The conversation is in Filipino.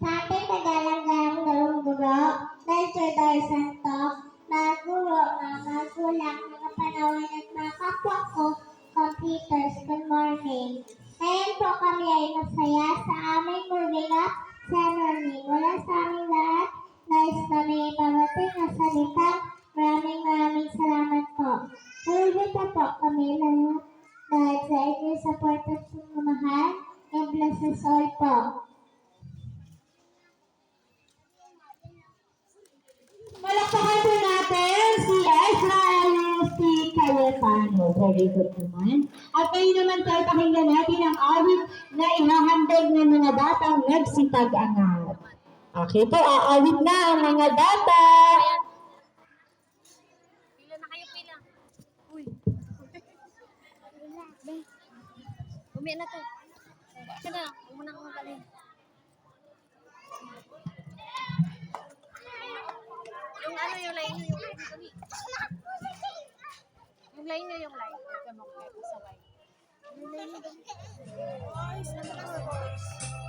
Sa ating nagalang-galang dalawang guro, Dr. Dar Santos, mga guro, mga magulang, mga panawan at mga kapwa ko, computers, good morning. Ngayon po kami ay masaya sa aming moving up ceremony. Mula sa aming lahat, nais na may mamating na salita. Maraming maraming salamat po. Nalulita po kami lahat dahil sa inyong support at pagmamahal. God bless us all po. Palakpakan po natin si. Cayetano. Very good naman. At ngayon naman tayo pakinggan natin ang awit na ihahandog ng mga batang nagsitag-angat. Okay po, aawit na ang mga bata. Pila na kayo, pila. Uy. Umi na to. Ito na, huwag mo na akong magaling. Yung ano yung line yung line nyo. Yung line nyo, yung line. Huwag ka mong kahit sa nyo. Boys, ano ba, boys? Ano ba?